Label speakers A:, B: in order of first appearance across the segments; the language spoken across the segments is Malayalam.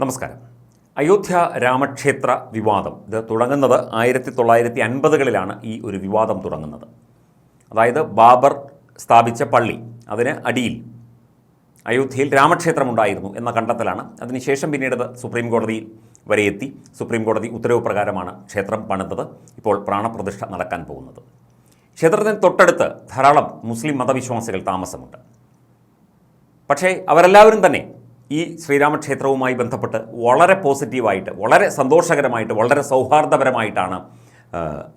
A: നമസ്കാരം. അയോധ്യ രാമക്ഷേത്ര വിവാദം. ഇത് തുടങ്ങുന്നത് ആയിരത്തി തൊള്ളായിരത്തി അൻപതുകളിലാണ് ഈ ഒരു വിവാദം തുടങ്ങുന്നത്. അതായത് ബാബർ സ്ഥാപിച്ച പള്ളി അതിന് അടിയിൽ അയോധ്യയിൽ രാമക്ഷേത്രമുണ്ടായിരുന്നു എന്ന കണ്ടെത്തലാണ്. അതിനുശേഷം പിന്നീട് സുപ്രീം കോടതിയിൽ വരെ എത്തി സുപ്രീം കോടതി ഉത്തരവ് പ്രകാരമാണ് ക്ഷേത്രം പണിതത്. ഇപ്പോൾ പ്രാണപ്രതിഷ്ഠ നടക്കാൻ പോകുന്നത്. ക്ഷേത്രത്തിന് തൊട്ടടുത്ത് ധാരാളം മുസ്ലിം മതവിശ്വാസികൾ താമസമുണ്ട്. പക്ഷേ അവരെല്ലാവരും തന്നെ ഈ ശ്രീരാമക്ഷേത്രവുമായി ബന്ധപ്പെട്ട് വളരെ പോസിറ്റീവായിട്ട് വളരെ സന്തോഷകരമായിട്ട് വളരെ സൗഹാർദ്ദപരമായിട്ടാണ്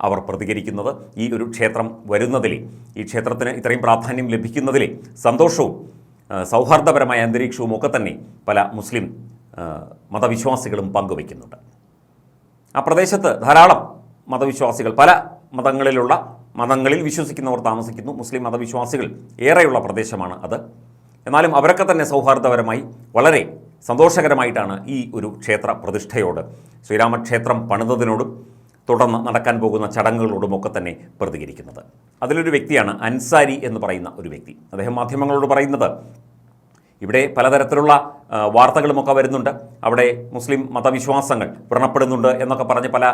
A: അവർ പ്രതികരിക്കുന്നത്. ഈ ഒരു ക്ഷേത്രം വരുന്നതിൽ ഈ ക്ഷേത്രത്തിന് ഇത്രയും പ്രാധാന്യം ലഭിക്കുന്നതിൽ സന്തോഷവും സൗഹാർദ്ദപരമായ അന്തരീക്ഷവും ഒക്കെ തന്നെ പല മുസ്ലിം മതവിശ്വാസികളും പങ്കുവയ്ക്കുന്നുണ്ട്. ആ പ്രദേശത്ത് ധാരാളം മതവിശ്വാസികൾ പല മതങ്ങളിലുള്ള മതങ്ങളിൽ വിശ്വസിക്കുന്നവർ താമസിക്കുന്നു. മുസ്ലിം മതവിശ്വാസികൾ ഏറെയുള്ള പ്രദേശമാണ് അത്. എന്നാലും അവരൊക്കെ തന്നെ സൗഹാർദ്ദപരമായി വളരെ സന്തോഷകരമായിട്ടാണ് ഈ ഒരു ക്ഷേത്ര പ്രതിഷ്ഠയോട് ശ്രീരാമക്ഷേത്രം പണിതതിനോടും തുടർന്ന് നടക്കാൻ പോകുന്ന ചടങ്ങുകളോടുമൊക്കെ തന്നെ പ്രതികരിക്കുന്നത്. അതിലൊരു വ്യക്തിയാണ് അൻസാരി എന്ന് പറയുന്ന ഒരു വ്യക്തി. അദ്ദേഹം മാധ്യമങ്ങളോട് പറയുന്നത് ഇവിടെ പലതരത്തിലുള്ള വാർത്തകളുമൊക്കെ വരുന്നുണ്ട്. അവിടെ മുസ്ലിം മതവിശ്വാസങ്ങൾ വ്രണപ്പെടുന്നുണ്ട് എന്നൊക്കെ പറഞ്ഞ് പല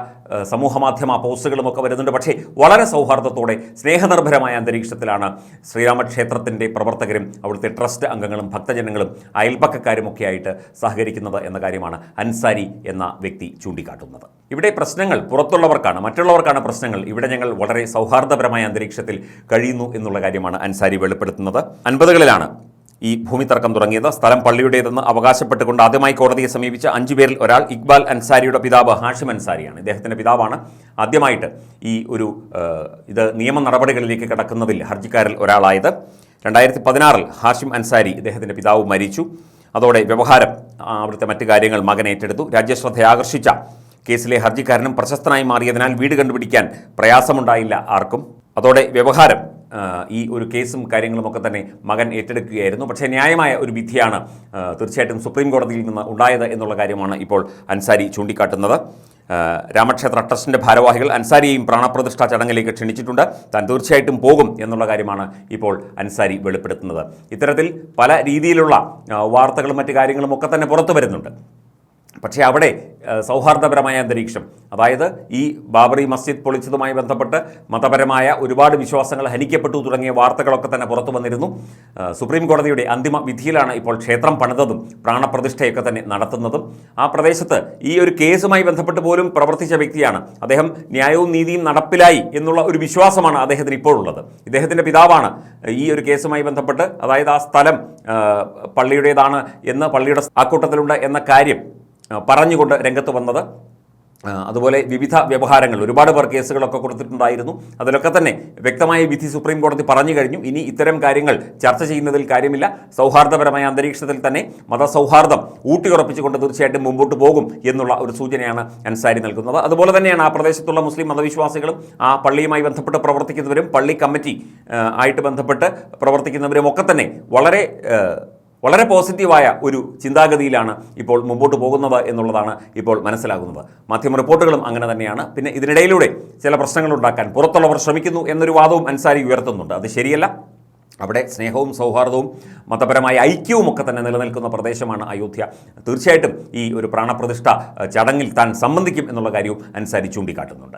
A: സമൂഹ മാധ്യമ പോസ്റ്റുകളുമൊക്കെ വരുന്നുണ്ട്. പക്ഷേ വളരെ സൗഹാർദ്ദത്തോടെ സ്നേഹനിർഭരമായ അന്തരീക്ഷത്തിലാണ് ശ്രീരാമക്ഷേത്രത്തിന്റെ പ്രവർത്തകരും അവിടുത്തെ ട്രസ്റ്റ് അംഗങ്ങളും ഭക്തജനങ്ങളും അയൽപ്പക്കക്കാരുമൊക്കെ ആയിട്ട് സഹകരിക്കുന്നത് എന്ന കാര്യമാണ് അൻസാരി എന്ന വ്യക്തി ചൂണ്ടിക്കാട്ടുന്നത്. ഇവിടെ പ്രശ്നങ്ങൾ പുറത്തുള്ളവർക്കാണ് മറ്റുള്ളവർക്കാണ് പ്രശ്നങ്ങൾ. ഇവിടെ ഞങ്ങൾ വളരെ സൗഹാർദ്ദപരമായ അന്തരീക്ഷത്തിൽ കഴിയുന്നു എന്നുള്ള കാര്യമാണ് അൻസാരി വെളിപ്പെടുത്തുന്നത്. അൻപതുകളിലാണ് ഈ ഭൂമി തർക്കം തുടങ്ങിയത്. സ്ഥലം പള്ളിയുടേതെന്ന് അവകാശപ്പെട്ടുകൊണ്ട് ആദ്യമായി കോടതിയെ സമീപിച്ച അഞ്ചു പേരിൽ ഒരാൾ ഇക്ബാൽ അൻസാരിയുടെ പിതാവ് ഹാഷിം അൻസാരിയാണ്. ഇദ്ദേഹത്തിന്റെ പിതാവാണ്. ആദ്യമായിട്ട് ഈ ഒരു ഇത് നിയമ നടപടികളിലേക്ക് കടക്കുന്നതിൽ ഹർജിക്കാരിൽ ഒരാളായത്. രണ്ടായിരത്തി പതിനാറിൽ ഹാഷിം അൻസാരി ഇദ്ദേഹത്തിന്റെ പിതാവ് മരിച്ചു. അതോടെ വ്യവഹാരം അവിടുത്തെ മറ്റു കാര്യങ്ങൾ മകൻ ഏറ്റെടുത്തു. രാജ്യശ്രദ്ധ ആകർഷിച്ച കേസിലെ ഹർജിക്കാരനും പ്രശസ്തനായി മാറിയതിനാൽ വീട് കണ്ടുപിടിക്കാൻ പ്രയാസമുണ്ടായില്ല ആർക്കും. അതോടെ വ്യവഹാരം ഈ ഒരു കേസും കാര്യങ്ങളുമൊക്കെ തന്നെ മകൻ ഏറ്റെടുക്കുകയായിരുന്നു. പക്ഷേ ന്യായമായ ഒരു വിധിയാണ് തീർച്ചയായിട്ടും സുപ്രീം കോടതിയിൽ നിന്ന് ഉണ്ടായത് എന്നുള്ള കാര്യമാണ് ഇപ്പോൾ അൻസാരി ചൂണ്ടിക്കാട്ടുന്നത്. രാമക്ഷേത്ര ട്രസ്റ്റിന്റെ ഭാരവാഹികൾ അൻസാരിയെയും പ്രാണപ്രതിഷ്ഠാ ചടങ്ങിലേക്ക് ക്ഷണിച്ചിട്ടുണ്ട്. താൻ തീർച്ചയായിട്ടും പോകും എന്നുള്ള കാര്യമാണ് ഇപ്പോൾ അൻസാരി വെളിപ്പെടുത്തുന്നത്. ഇത്തരത്തിൽ പല രീതിയിലുള്ള വാർത്തകളും മറ്റു കാര്യങ്ങളും ഒക്കെ തന്നെ പുറത്തു വരുന്നുണ്ട്. പക്ഷേ അവിടെ ആ, സൗഹാർദ്ദപരമായ അന്തരീക്ഷം. അതായത് ഈ ബാബറി മസ്ജിദ് പൊളിച്ചതുമായി ബന്ധപ്പെട്ട് മതപരമായ ഒരുപാട് വിശ്വാസങ്ങൾ ഹനിക്കപ്പെട്ടു തുടങ്ങിയ വാർത്തകളൊക്കെ തന്നെ പുറത്തു വന്നിരുന്നു. സുപ്രീം കോടതിയുടെ അന്തിമ വിധിയിലാണ് ഇപ്പോൾ ക്ഷേത്രം പണിതതും പ്രാണപ്രതിഷ്ഠയൊക്കെ തന്നെ നടത്തുന്നതും. ആ പ്രദേശത്ത് ഈ ഒരു കേസുമായി ബന്ധപ്പെട്ട് പോലും പ്രവർത്തിച്ച വ്യക്തിയാണ്. അദ്ദേഹം ന്യായവും നീതിയും നടപ്പിലായി എന്നുള്ള ഒരു വിശ്വാസമാണ് അദ്ദേഹത്തിന് ഇപ്പോഴുള്ളത്. ഇദ്ദേഹത്തിന്റെ പിതാവാണ് ഈ ഒരു കേസുമായി ബന്ധപ്പെട്ട് അതായത് ആ സ്ഥലം പള്ളിയുടേതാണ് എന്ന് പള്ളിയുടെ ആക്കൂട്ടത്തിലുണ്ട് എന്ന കാര്യം ആ, പറഞ്ഞുകൊണ്ട് രംഗത്ത് വന്നത്. അതുപോലെ വിവിധ വ്യവഹാരങ്ങൾ ഒരുപാട് പേർ കേസുകളൊക്കെ കൊടുത്തിട്ടുണ്ടായിരുന്നു. അതിലൊക്കെ തന്നെ വ്യക്തമായ വിധി സുപ്രീം കോടതി പറഞ്ഞു കഴിഞ്ഞു. ഇനി ഇത്തരം കാര്യങ്ങൾ ചർച്ച ചെയ്യുന്നതിൽ കാര്യമില്ല. സൗഹാർദ്ദപരമായ അന്തരീക്ഷത്തിൽ തന്നെ മതസൗഹാർദ്ദം ഊട്ടിയുറപ്പിച്ചുകൊണ്ട് തീർച്ചയായിട്ടും മുമ്പോട്ട് പോകും എന്നുള്ള ഒരു സൂചനയാണ് അൻസാരി നൽകുന്നത്. അതുപോലെ തന്നെയാണ് ആ പ്രദേശത്തുള്ള മുസ്ലിം മതവിശ്വാസികളും ആ പള്ളിയുമായി ബന്ധപ്പെട്ട് പ്രവർത്തിക്കുന്നവരും പള്ളി കമ്മിറ്റി ആയിട്ട് ബന്ധപ്പെട്ട് പ്രവർത്തിക്കുന്നവരും ഒക്കെ തന്നെ വളരെ വളരെ പോസിറ്റീവായ ഒരു ചിന്താഗതിയിലാണ് ഇപ്പോൾ മുമ്പോട്ട് പോകുന്നത് എന്നുള്ളതാണ് ഇപ്പോൾ മനസ്സിലാകുന്നത്. മാധ്യമ റിപ്പോർട്ടുകളും അങ്ങനെ തന്നെയാണ്. പിന്നെ ഇതിനിടയിലൂടെ ചില പ്രശ്നങ്ങൾ ഉണ്ടാക്കാൻ പുറത്തുള്ളവർ ശ്രമിക്കുന്നു എന്നൊരു വാദവും അൻസാരി ഉയർത്തുന്നുണ്ട്. അത് ശരിയല്ല. അവിടെ സ്നേഹവും സൗഹാർദ്ദവും മതപരമായ ഐക്യവും ഒക്കെ തന്നെ നിലനിൽക്കുന്ന പ്രദേശമാണ് അയോധ്യ. തീർച്ചയായിട്ടും ഈ ഒരു പ്രാണപ്രതിഷ്ഠ ചടങ്ങിൽ താൻ സംബന്ധിക്കും എന്നുള്ള കാര്യവും അൻസാരി ചൂണ്ടിക്കാട്ടുന്നുണ്ട്.